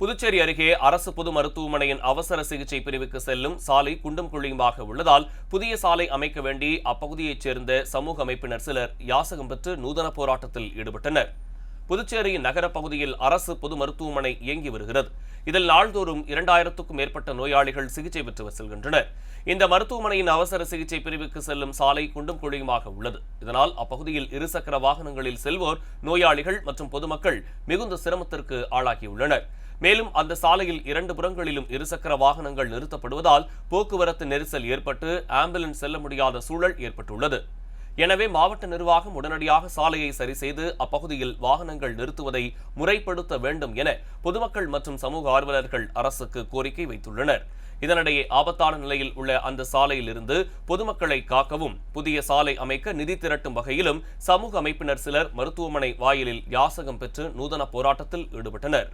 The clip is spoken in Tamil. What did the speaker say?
புதுச்சேரி அருகே அரசு பொது மருத்துவமனையின் அவசர சிகிச்சை பிரிவுக்கு செல்லும் சாலை குண்டும் குழியுமாக உள்ளதால் புதிய சாலை அமைக்க வேண்டி அப்பகுதியைச் சேர்ந்த சமூக அமைப்பினர் சிலர் யாசகம் பெற்று நூதன போராட்டத்தில் ஈடுபட்டனர். புதுச்சேரியின் நகர பகுதியில் அரசு பொது மருத்துவமனை இயங்கி வருகிறது. இதில் நாள்தோறும் இரண்டாயிரத்துக்கும் மேற்பட்ட நோயாளிகள் சிகிச்சை பெற்று செல்கின்றனர். இந்த மருத்துவமனையின் அவசர சிகிச்சை பிரிவுக்கு செல்லும் சாலை குண்டும் குழியுமாக உள்ளது. இதனால் அப்பகுதியில் இருசக்கர வாகனங்களில் செல்வோர் நோயாளிகள் மற்றும் பொதுமக்கள் மிகுந்த சிரமத்திற்கு ஆளாகியுள்ளனர். மேலும் அந்த சாலையில் இரண்டு புறங்களிலும் இருசக்கர வாகனங்கள் நிறுத்தப்படுவதால் போக்குவரத்து நெரிசல் ஏற்பட்டு ஆம்புலன்ஸ் செல்ல முடியாத சூழல் ஏற்பட்டுள்ளது. எனவே மாவட்ட நிர்வாகம் உடனடியாக சாலையை சரி செய்து அப்பகுதியில் வாகனங்கள் நிறுத்துவதை முறைப்படுத்த வேண்டும் என பொதுமக்கள் மற்றும் சமூக ஆர்வலர்கள் அரசுக்கு கோரிக்கை வைத்துள்ளனர். இதனிடையே ஆபத்தான நிலையில் உள்ள அந்த சாலையில் இருந்து பொதுமக்களை காக்கவும் புதிய சாலை அமைக்க நிதி திரட்டும் வகையிலும் சமூக அமைப்பினர் சிலர் மருத்துவமனை வாயிலில் யாசகம் பெற்று நூதன போராட்டத்தில் ஈடுபட்டனர்.